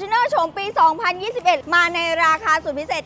Fortuner โฉมปี 2021 มาในราคาสุดพิเศษ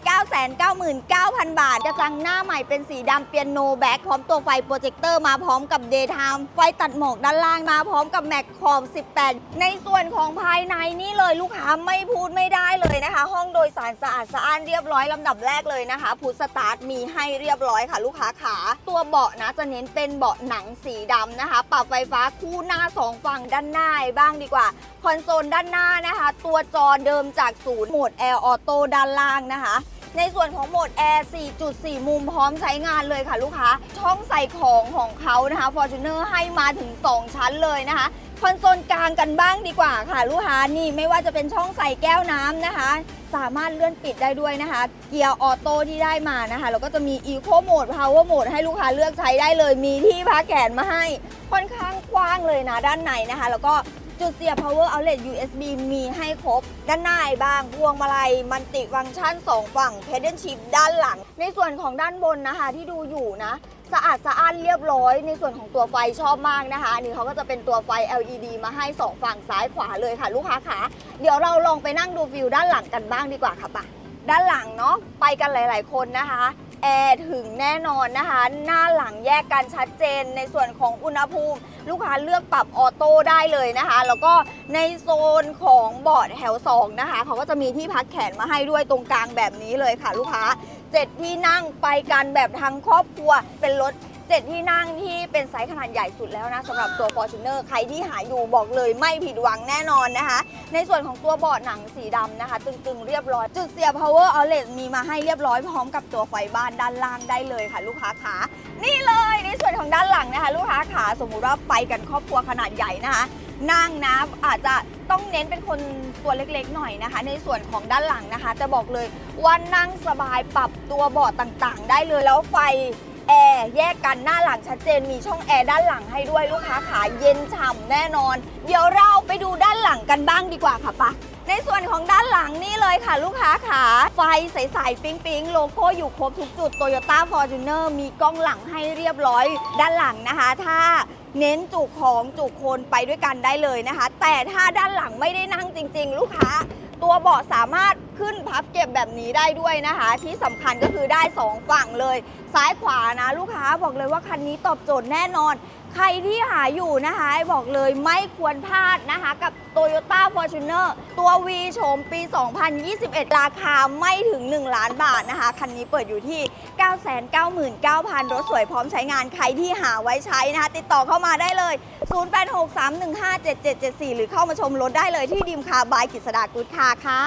999,000 บาท กระจังหน้าใหม่เป็นสีดำเปียโนแบ็คพร้อมตัวไฟโปรเจคเตอร์มาพร้อมกับ Daytime ไฟตัดหมอกด้านล่างมาพร้อมกับแม็กคอม18 ในส่วนของภายในนี่เลยลูกค้าไม่พูดไม่ได้เลยนะคะ ห้องโดยสารสะอาดสะอ้านเรียบร้อยลำดับแรกเลยนะคะพุทสตาร์ทมีให้เรียบร้อยค่ะ ลูกค้าขาตัวเบาะนะจะเน้นเป็นเบาะหนังสีดำนะคะ ปรับไฟฟ้าคู่หน้าสองฝั่งด้านหน้าบ้างดีกว่าคอนโซลด้านหน้านะคะ ตัวจอเดิมจากศูนย์โหมดแอร์ออโต้ด้านล่างนะคะ ในส่วนของโหมดแอร์4.4 มุมพร้อมใช้งานเลยค่ะลูกค้า ช่องใส่ของของเขานะคะ Fortuner ให้มาถึง 2 ชั้นเลยนะคะ คอนโซลกลางกันบ้างดีกว่าค่ะลูกค้านี่ไม่ว่าจะเป็นช่องใส่แก้วน้ำนะคะ สามารถเลื่อนปิดได้ด้วยนะคะ เกียร์ออโต้ที่ได้มานะคะแล้วก็จะมี Eco Mode Power Mode ให้ลูกค้าเลือกใช้ได้เลย มีที่พักแขนมาให้ค่อนข้างกว้างเลยนะด้านในนะคะ แล้วก็ จุดเสียบ power outlet USB มีให้ครบ ด้านหน้าบ้าง พวงมาลัยมันติฟังก์ชัน 2 ฝั่ง pedal shift ด้านหลัง ในส่วนของด้านบนนะคะที่ดูอยู่นะ สะอาดสะอ้านเรียบร้อย ในส่วนของตัวไฟชอบมากนะคะ อันนี้เขาก็จะเป็นตัวไฟ LED มาให้ 2 ฝั่งซ้ายขวาเลยค่ะ ลูกค้าขาเดี๋ยวเราลองไปนั่งดูฟิลด้านหลังกันบ้างดีกว่าค่ะปะด้านหลังเนาะไปกันหลาย ๆ คนนะคะ แอร์ถึงแน่นอนนะคะ หน้าหลังแยกกันชัดเจนในส่วนของอุณหภูมิ ลูกค้าเลือกปรับออโต้ได้เลยนะคะ แล้วก็ในโซนของเบาะแถว 2 นะคะ เขาก็จะมีที่พักแขนมาให้ด้วยตรงกลางแบบนี้เลยค่ะ ลูกค้า 7 ที่นั่งไปกันแบบทั้งครอบครัวเป็นรถ 7 ที่นั่งที่เป็นไซส์ขนาดใหญ่สุดแล้วนะสำหรับตัว Fortuner ใครที่หาอยู่บอกเลยไม่ผิดหวังแน่นอนนะคะ ในส่วนของตัวเบาะหนังสีดำนะคะ ตึงๆเรียบร้อย จุดเสียบ power outlet มีมาให้เรียบร้อยพร้อมกับตัวไฟบ้านด้านล่างได้เลยค่ะ ลูกค้าขานี่เลยในส่วนของด้านหลังนะคะ ลูกค้าขาสมมุติว่าไปกันครอบครัวขนาดใหญ่นะคะนั่งนะอาจจะต้องเน้นเป็นคนตัวเล็กๆหน่อยนะคะ ในส่วนของด้านหลังนะคะ จะบอกเลยว่านั่งสบายปรับตัวเบาะต่างๆ ได้เลยแล้วไฟ ร์ แยกกันหน้าหลังชัดเจนมีช่องแอร์ด้านหลังให้ด้วยลูกค้าขาเย็นฉ่ำแน่นอน เดี๋ยวเราไปดูด้านหลังกันบ้างดีกว่าค่ะปะในส่วนของด้านหลังนี่เลยค่ะ ลูกค้าขาไฟใสๆปิ๊งๆโลโก้อยู่ครบทุกจุด Toyota Fortuner มีกล้องหลังให้เรียบร้อย ด้านหลังนะคะ ถ้าเน้นจุของจุคนไปด้วยกันได้เลยนะคะ แต่ถ้าด้านหลังไม่ได้นั่งจริง ๆ ลูกค้า ตัวเบาะสามารถขึ้นพับเก็บแบบนี้ได้ด้วยนะคะ ที่สำคัญก็คือได้ 2 ฝั่งเลย ซ้ายขวานะ ลูกค้าบอกเลยว่าคันนี้ตอบโจทย์แน่นอน ใครที่หาอยู่นะคะบอกเลยไม่ควรพลาดนะคะ กับ Toyota Fortuner ตัว V โฉมปี 2021 ราคาไม่ถึง 1 ล้านบาทนะคะ คันนี้เปิดอยู่ที่ 999,000 รถสวยพร้อมใช้งานใครที่หาไว้ใช้นะคะ ติดต่อเข้ามาได้เลย 0863157774 หรือเข้ามาชมรถได้เลยที่ดิมคาบายกิษดากุดคาค่ะ